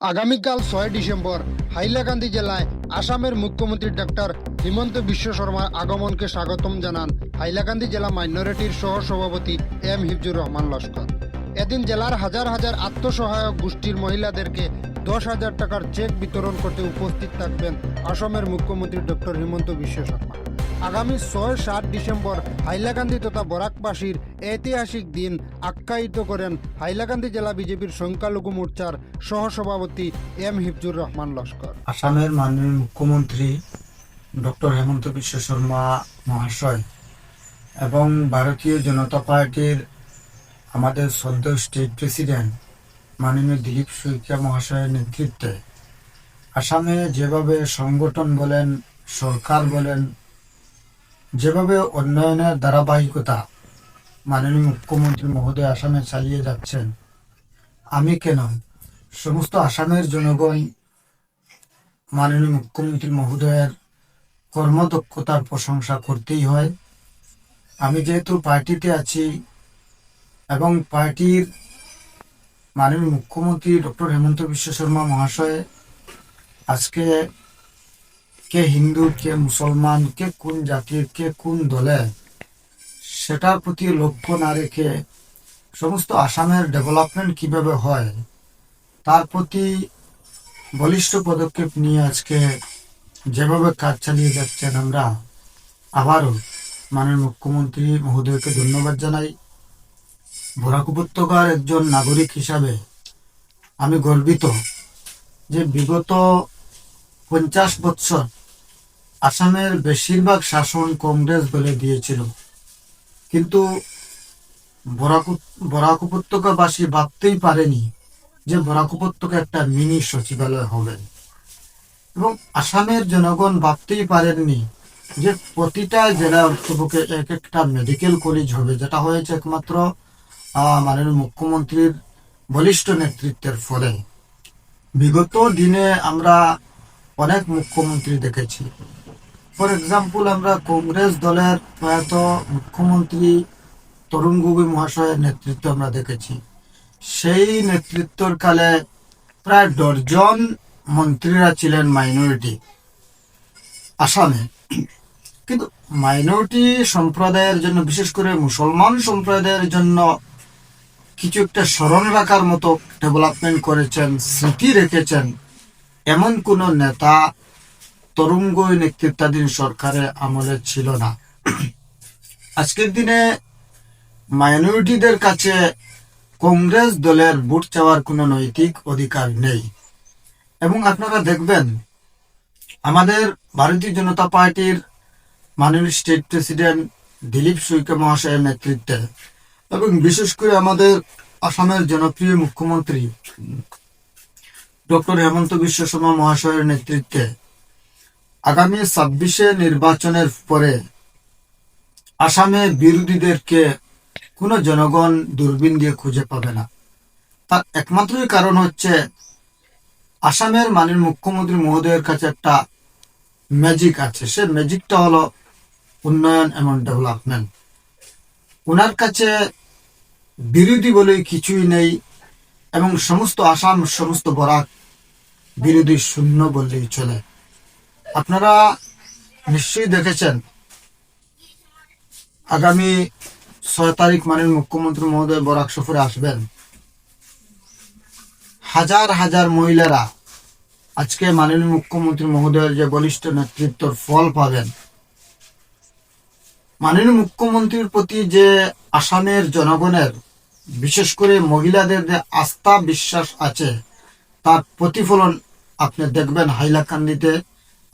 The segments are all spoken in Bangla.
আগামীকাল ছয় ডিসেম্বর হাইলাকান্দি জেলায় আসামের মুখ্যমন্ত্রী ডক্টর হিমন্ত বিশ্ব শর্মার আগমনকে স্বাগতম জানান হাইলাকান্দি জেলা মাইনরিটির সহ সভাপতি এম হিফজুর রহমান লস্কর। এদিন জেলার হাজার হাজার আত্মসহায়ক গোষ্ঠীর মহিলাদেরকে দশ হাজার টাকার চেক বিতরণ করতে উপস্থিত থাকবেন আসামের মুখ্যমন্ত্রী ডক্টর হিমন্ত বিশ্ব শর্মা। আগামী ছয় সাত ডিসেম্বর হাইলাকান্দি তথা বরাকবাসীর ঐতিহাসিক দিন আখ্যায়িত করেন হাইলাকান্দি জেলা বিজেপির সংখ্যালঘু মোর্চার সহসভাপতি এম হিফজুর রহমান লস্কর। আসামের মাননীয় মুখ্যমন্ত্রী ডক্টর হেমন্ত বিশ্ব শর্মা মহাশয় এবং ভারতীয় জনতা পার্টির আমাদের সদ্য স্টেট প্রেসিডেন্ট মাননীয় দিলীপ শইকিয়া মহাশয়ের নেতৃত্বে আসামে যেভাবে সংগঠন বলেন, সরকার বলেন যেভাবে উন্নয়নের ধারাবাহিকতা মাননীয় মুখ্যমন্ত্রী মহোদয় আসামে চালিয়ে যাচ্ছেন, আমি কেন? সমস্ত আসামের জনগণ মাননীয় মুখ্যমন্ত্রী মহোদয়ের কর্মদক্ষতার প্রশংসা করতেই হয়। আমি যেহেতু পার্টিতে আছি এবং পার্টির মাননীয় মুখ্যমন্ত্রী ডক্টর হেমন্ত বিশ্ব শর্মা মহাশয় আজকে কে হিন্দু, কে মুসলমান, কে কোন জাতির, কে কোন দলে, সেটার প্রতি লক্ষ্য না রেখে সমস্ত আসামের ডেভেলপমেন্ট কীভাবে হয়, তার প্রতি বলিষ্ঠ পদক্ষেপ নিয়ে আজকে যেভাবে কাজ চালিয়ে যাচ্ছেন আমরা, আবারও মাননীয় মুখ্যমন্ত্রী মহোদয়কে ধন্যবাদ জানাই। বরাক উপত্যকার একজন নাগরিক হিসাবে আমি গর্বিত যে বিগত পঞ্চাশ বৎসর আসামের বেশিরভাগ শাসন কংগ্রেস দলে দিয়েছিল। কিন্তু বরাক বরাক উপত্যকাবাসী ভাবতেই পারেনি যে বরাক উপত্যকা একটা মিনি সচিবালয় হবে। এবং আসামের জনগণ ভাবতেই পারেননি যে প্রতিটা জেলা অন্তর্ভুক্তে এক একটা মেডিকেল কলেজ হবে, যেটা হয়েছে একমাত্র মাননীয় মুখ্যমন্ত্রীর বলিষ্ঠ নেতৃত্বের ফলে। বিগত দিনে আমরা অনেক মুখ্যমন্ত্রী দেখেছি। ফর এক্সাম্পল আমরা কংগ্রেস দলের প্রয়াত মুখ্যমন্ত্রী তরুণ গগৈ মহাশয়ের নেতৃত্ব আমরা দেখেছি। সেই নেতৃত্বর কালে প্রায় ডজন মন্ত্রীরা ছিলেন মাইনরিটি আসামে। কিন্তু মাইনরিটি সম্প্রদায়ের জন্য, বিশেষ করে মুসলমান সম্প্রদায়ের জন্য কিছু একটা স্মরণ রাখার মতো ডেভেলপমেন্ট করেছেন, স্মৃতি রেখেছেন, এমন কোন নেতা তরুঙ্গই নেতৃত্বাধীন সরকারের আমলে ছিল না। আজকের দিনে মাইনরিটিদের কাছে কংগ্রেস দলের ভোট চাওয়ার কোনো নৈতিক অধিকার নেই। এবং আপনারা দেখবেন, আমাদের ভারতীয় জনতা পার্টির মাননীয় স্টেট প্রেসিডেন্ট দিলীপ শৈকে মহাশয়ের নেতৃত্বে এবং বিশেষ করে আমাদের আসামের জনপ্রিয় মুখ্যমন্ত্রী ডক্টর হেমন্ত বিশ্ব শর্মা মহাশয়ের নেতৃত্বে আগামী ছাব্বিশে নির্বাচনের পরে আসামে বিরোধীদেরকে কোনো জনগণ দূরবীন দিয়ে খুঁজে পাবে না। তার একমাত্রই কারণ হচ্ছে আসামের মাননীয় মুখ্যমন্ত্রী মহোদয়ের কাছে একটা ম্যাজিক আছে। সে ম্যাজিকটা হলো উন্নয়ন এবং ডেভেলপমেন্ট ওনার কাছে বিরোধী বলে কিছুই নেই এবং সমস্ত আসাম, সমস্ত বরাক বিরোধী শূন্য বললেই চলে। আপনারা নিশ্চয়ই দেখেছেন, আগামী ছয় তারিখ মাননীয় মুখ্যমন্ত্রী মহোদয় বরাক সফরে আসবেন। হাজার হাজার মহিলারা আজকে মাননীয় মুখ্যমন্ত্রী মহোদয়ের যে বলিষ্ঠ নেতৃত্বর ফল পাবেন। মাননীয় মুখ্যমন্ত্রীর প্রতি যে আসামের জনগণের, বিশেষ করে মহিলাদের যে আস্থা, বিশ্বাস আছে, তার প্রতিফলন আপনি দেখবেন হাইলাকান্দিতে।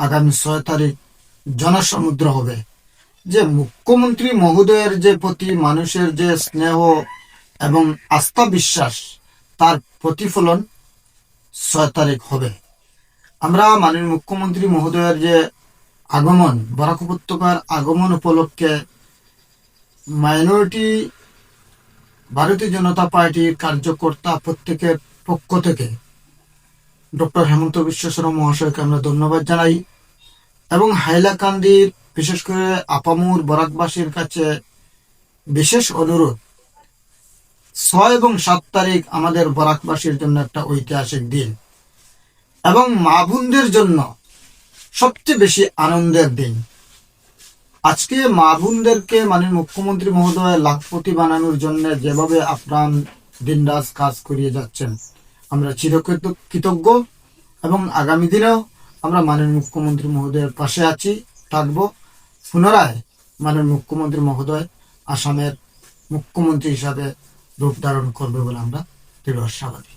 আগামী ছয় তারিখ জনসমুদ্র হবে। যে মুখ্যমন্ত্রী মহোদয়ের যে প্রতি মানুষের যে স্নেহ এবং আস্থা বিশ্বাস, তার প্রতিফলন ছয় তারিখ হবে। আমরা মাননীয় মুখ্যমন্ত্রী মহোদয়ের যে আগমন, বরাক উপত্যকার আগমন উপলক্ষে মাইনরিটি ভারতীয় জনতা পার্টির কার্যকর্তা প্রত্যেকের পক্ষ থেকে ডক্টর হেমন্ত বিশ্ব শর্মা মহাশয়কে আমরা ধন্যবাদ জানাই। এবং হাইলাকান্দির বিশেষ করে আপামুর, বরাকবাসীর কাছে বিশেষ অনুরোধ। ছয় এবং সাত তারিখ আমাদের বরাকবাসীর জন্য একটা ঐতিহাসিক দিন। এবং মা বোনদের জন্য সবচেয়ে বেশি আনন্দের দিন। আজকে মা বোনদেরকে মানে মুখ্যমন্ত্রী মহোদয় লাখপতি বানানোর জন্য যেভাবে আপ্রাণ দিনরাজ কাজ করিয়ে যাচ্ছেন, আমরা চিরকৃত- কৃতজ্ঞ এবং আগামী দিনেও আমরা মাননীয় মুখ্যমন্ত্রী মহোদয়ের পাশে আছি, থাকব। পুনরায় মাননীয় মুখ্যমন্ত্রী মহোদয় আসামের মুখ্যমন্ত্রী হিসাবে রূপ ধারণ করবে বলে আমরা দৃঢ় আশাবাদী